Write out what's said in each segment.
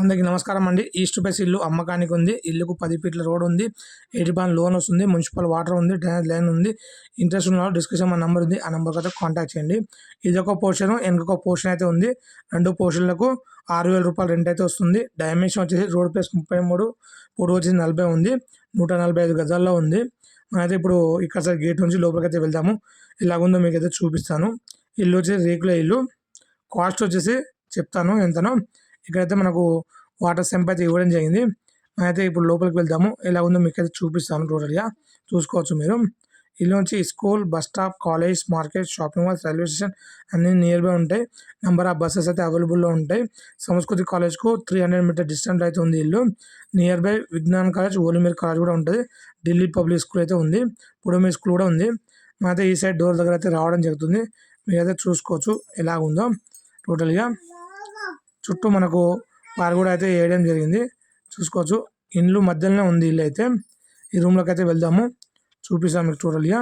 అందరికీ నమస్కారం అండి. ఈస్ట్ ఫేస్ ఇల్లు అమ్మకానికి ఉంది. ఇల్లుకు పది ఫీట్ల రోడ్ ఉంది. ఎయిటీ పాన్ లోన్ వస్తుంది. మున్సిపల్ వాటర్ ఉంది. డ్రైనేజ్ లైన్ ఉంది. ఇంట్రెస్ట్ ఉన్న డిస్క్రిప్షన్ మా నెంబర్ ఉంది. ఆ నెంబర్కి అయితే కాంటాక్ట్ చేయండి. ఇది ఒక పోర్షన్ ఇంకొక పోర్షన్ అయితే ఉంది. రెండు పోర్షన్లకు ఆరు వేల రూపాయలు రెంట్ అయితే వస్తుంది. డైమెన్షన్ వచ్చేసి రోడ్ ప్లేస్ ముప్పై మూడు పొడవు వచ్చేసి నలభై ఉంది. నూట నలభై ఐదు గజాల్లో ఉంది. మనమైతే ఇప్పుడు ఇక్కడ సైడ్ గేట్ నుంచి లోపలికి అయితే వెళ్దాము. ఇలాగుందో మీకు అయితే చూపిస్తాను. ఇల్లు వచ్చేసి రేకుల ఇల్లు. కాస్ట్ వచ్చేసి చెప్తాను ఎంతనో. ఇక్కడైతే మనకు వాటర్ సెంప్ అయితే ఇవ్వడం జరిగింది. అయితే ఇప్పుడు లోపలికి వెళ్తాము ఎలా ఉందో మీకు అయితే చూపిస్తాను టోటల్గా చూసుకోవచ్చు మీరు. ఇల్లు నుంచి school bus stop college market shopping malls railway station అన్నీ నియర్ బై ఉంటాయి. నెంబర్ ఆఫ్ బస్సెస్ అయితే అవైలబుల్లో ఉంటాయి. సంస్కృతి కాలేజ్కు త్రీ హండ్రెడ్ మీటర్ డిస్టెన్స్ అయితే ఉంది ఇల్లు. నియర్ బై విజ్ఞాన్ కాలేజ్ ఓలిమీర్ కాలేజ్ కూడా ఉంటుంది. ఢిల్లీ పబ్లిక్ స్కూల్ అయితే ఉంది. పుడమీ స్కూల్ కూడా ఉంది. అయితే ఈ సైడ్ డోర్ దగ్గర అయితే రావడం జరుగుతుంది. మీరైతే చూసుకోవచ్చు ఎలా ఉందో. టోటల్గా చుట్టూ మనకు పార్ కూడా అయితే వేయడం జరిగింది. చూసుకోవచ్చు. ఇండ్లు మధ్యలోనే ఉంది ఇల్లు అయితే. ఈ రూమ్లోకి అయితే వెళ్దాము. చూపిస్తాం మీకు టోటల్గా.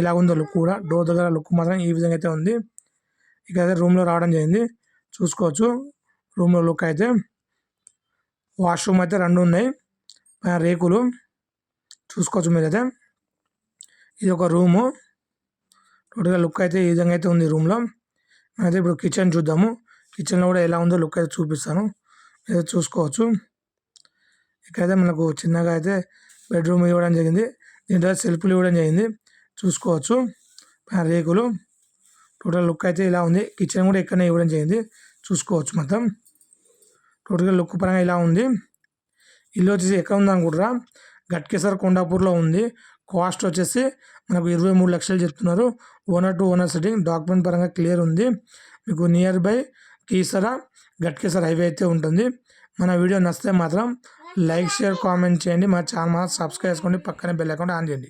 ఎలా ఉందో లుక్ కూడా. డోర్ దగ్గర లుక్ మాత్రం ఈ విధంగా అయితే ఉంది. ఇక అయితే రూమ్లో రావడం జరిగింది. చూసుకోవచ్చు. రూమ్లో లుక్ అయితే. వాష్రూమ్ అయితే రెండు ఉన్నాయి. పైన రేకులు. చూసుకోవచ్చు మీరైతే. ఇది ఒక రూము. టోటల్గా లుక్ అయితే ఈ విధంగా అయితే ఉంది రూమ్లో. అయితే ఇప్పుడు కిచెన్ చూద్దాము. కిచెన్లో కూడా ఎలా ఉందో లుక్ అయితే చూపిస్తాను. అయితే చూసుకోవచ్చు. ఇక్కడైతే మనకు చిన్నగా అయితే బెడ్రూమ్ ఇవ్వడం జరిగింది. దీంట్లో సెల్ఫ్లు ఇవ్వడం జరిగింది. చూసుకోవచ్చు. రేకులు. టోటల్ లుక్ అయితే ఇలా ఉంది. కిచెన్ కూడా ఇక్కడనే ఇవ్వడం జరిగింది. చూసుకోవచ్చు మొత్తం. టోటల్గా లుక్ పరంగా ఇలా ఉంది. ఇల్లు వచ్చేసి ఎక్కడ ఉంది అనుకుంటారా గట్కేసర్ కొండాపూర్లో ఉంది. కాస్ట్ వచ్చేసి మనకు ఇరవై మూడు లక్షలు చెప్తున్నారు. Owner to owner setting document పరంగా క్లియర్ ఉంది. మీకు near by Keesara Ghatkesar highway అయితే ఉంటుంది. మన వీడియో నచ్చితే మాత్రం లైక్ షేర్ కామెంట్ చేయండి. మా ఛానల్ సబ్స్క్రైబ్ చేసుకోండి. పక్కనే బెల్ అకౌంట్ ఆన్ చేయండి.